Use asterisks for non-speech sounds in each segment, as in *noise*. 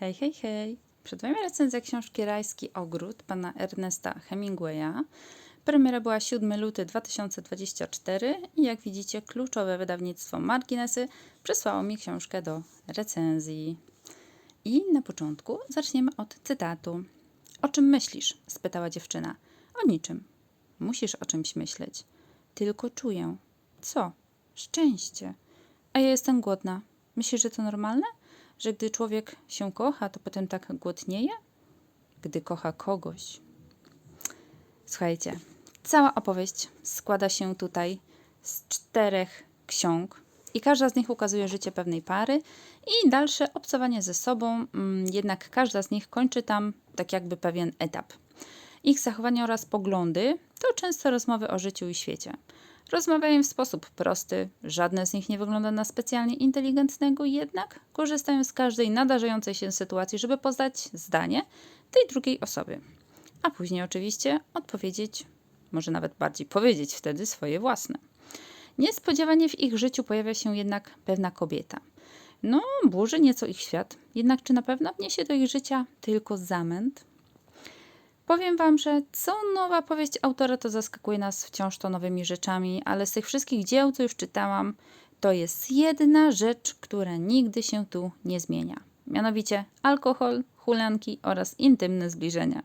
Hej, hej, hej. Przed Wami recenzja książki Rajski Ogród pana Ernesta Hemingwaya. Premiera była 7 luty 2024 i jak widzicie kluczowe wydawnictwo Marginesy przesłało mi książkę do recenzji. I na początku zaczniemy od cytatu. O czym myślisz? spytała dziewczyna. O niczym. Musisz o czymś myśleć. Tylko czuję. Co? Szczęście. A ja jestem głodna. Myślisz, że to normalne? Że gdy człowiek się kocha, to potem tak głodnieje? Gdy kocha kogoś. Słuchajcie, cała opowieść składa się tutaj z czterech ksiąg i każda z nich ukazuje życie pewnej pary i dalsze obcowanie ze sobą, mm, jednak każda z nich kończy tam tak jakby pewien etap. Ich zachowania oraz poglądy to często rozmowy o życiu i świecie. Rozmawiają w sposób prosty, żadne z nich nie wygląda na specjalnie inteligentnego, jednak korzystają z każdej nadarzającej się sytuacji, żeby poznać zdanie tej drugiej osoby. A później oczywiście odpowiedzieć, może nawet bardziej powiedzieć wtedy swoje własne. Niespodziewanie w ich życiu pojawia się jednak pewna kobieta. No, burzy nieco ich świat, jednak czy na pewno wniesie do ich życia tylko zamęt? Powiem Wam, że co nowa powieść autora to zaskakuje nas wciąż to nowymi rzeczami, ale z tych wszystkich dzieł, co już czytałam, to jest jedna rzecz, która nigdy się tu nie zmienia. Mianowicie alkohol, hulanki oraz intymne zbliżenia.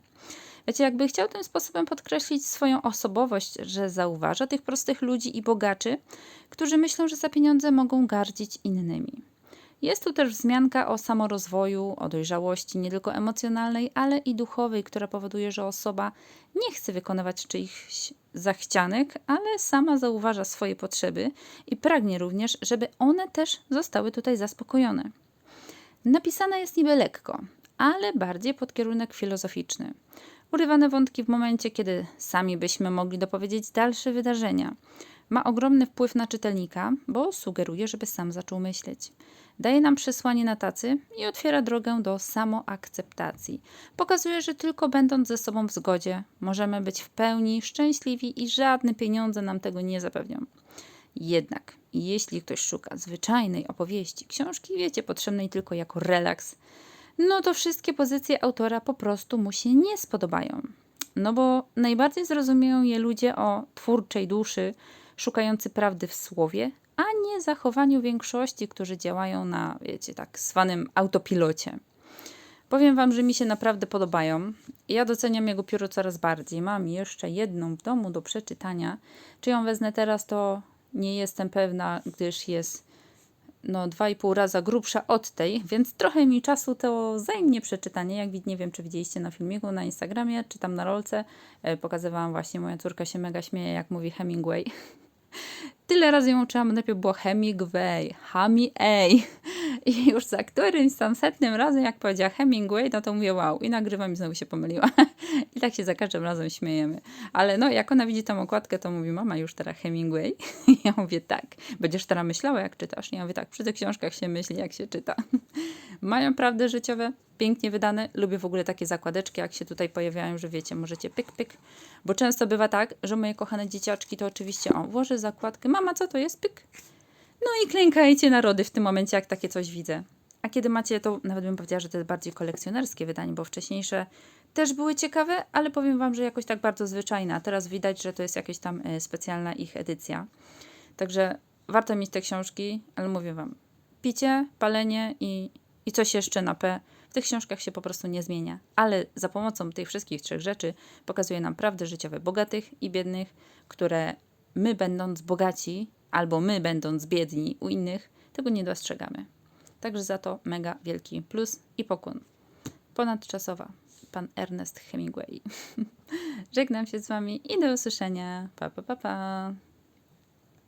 Wiecie, jakby chciał tym sposobem podkreślić swoją osobowość, że zauważa tych prostych ludzi i bogaczy, którzy myślą, że za pieniądze mogą gardzić innymi. Jest tu też wzmianka o samorozwoju, o dojrzałości nie tylko emocjonalnej, ale i duchowej, która powoduje, że osoba nie chce wykonywać czyichś zachcianek, ale sama zauważa swoje potrzeby i pragnie również, żeby one też zostały tutaj zaspokojone. Napisana jest niby lekko, ale bardziej pod kierunek filozoficzny. Urywane wątki w momencie, kiedy sami byśmy mogli dopowiedzieć dalsze wydarzenia. Ma ogromny wpływ na czytelnika, bo sugeruje, żeby sam zaczął myśleć. Daje nam przesłanie na tacy i otwiera drogę do samoakceptacji. Pokazuje, że tylko będąc ze sobą w zgodzie, możemy być w pełni szczęśliwi i żadne pieniądze nam tego nie zapewnią. Jednak, jeśli ktoś szuka zwyczajnej opowieści, książki, wiecie, potrzebnej tylko jako relaks, no to wszystkie pozycje autora po prostu mu się nie spodobają. No bo najbardziej zrozumieją je ludzie o twórczej duszy, szukający prawdy w słowie, a nie zachowaniu większości, którzy działają na, wiecie, tak zwanym autopilocie. Powiem Wam, że mi się naprawdę podobają. Ja doceniam jego pióro coraz bardziej. Mam jeszcze jedną w domu do przeczytania. Czy ją wezmę teraz, to nie jestem pewna, gdyż jest no, dwa i pół raza grubsza od tej, więc trochę mi czasu to zajmie przeczytanie. Jak nie wiem, czy widzieliście na filmiku na Instagramie, czy tam na rolce. E, pokazywałam właśnie, moja córka się mega śmieje, jak mówi Hemingway. *laughs* Tyle razy ją uczyłam, najpierw było Hemingway, Hami A. *laughs* I już za którymś tam setnym razem, jak powiedziała Hemingway, no to mówię wow. I nagrywam i znowu się pomyliła. *laughs* I tak się za każdym razem śmiejemy. Ale no, jak ona widzi tą okładkę, to mówi, mama już teraz Hemingway. *laughs* I ja mówię, tak. Będziesz teraz myślała, jak czytasz? I ja mówię, tak, przy tych książkach się myśli, jak się czyta. Mają prawdy życiowe, pięknie wydane. Lubię w ogóle takie zakładeczki, jak się tutaj pojawiają, że wiecie, możecie pyk, pyk. Bo często bywa tak, że moje kochane dzieciaczki to oczywiście, o, włożę zakładkę, mama, co to jest? Pyk. No i klękajcie narody w tym momencie, jak takie coś widzę. A kiedy macie to, nawet bym powiedziała, że to jest bardziej kolekcjonerskie wydanie, bo wcześniejsze też były ciekawe, ale powiem Wam, że jakoś tak bardzo zwyczajne. A teraz widać, że to jest jakaś tam e, specjalna ich edycja. Także warto mieć te książki, ale mówię Wam, picie, palenie i, i coś jeszcze na P w tych książkach się po prostu nie zmienia. Ale za pomocą tych wszystkich trzech rzeczy pokazuje nam prawdy życiowe bogatych i biednych, które my będąc bogaci albo my będąc biedni u innych, tego nie dostrzegamy. Także za to mega wielki plus i pokłon. Ponadczasowa. Pan Ernest Hemingway. *laughs* Żegnam się z Wami i do usłyszenia. Pa, pa, pa, pa.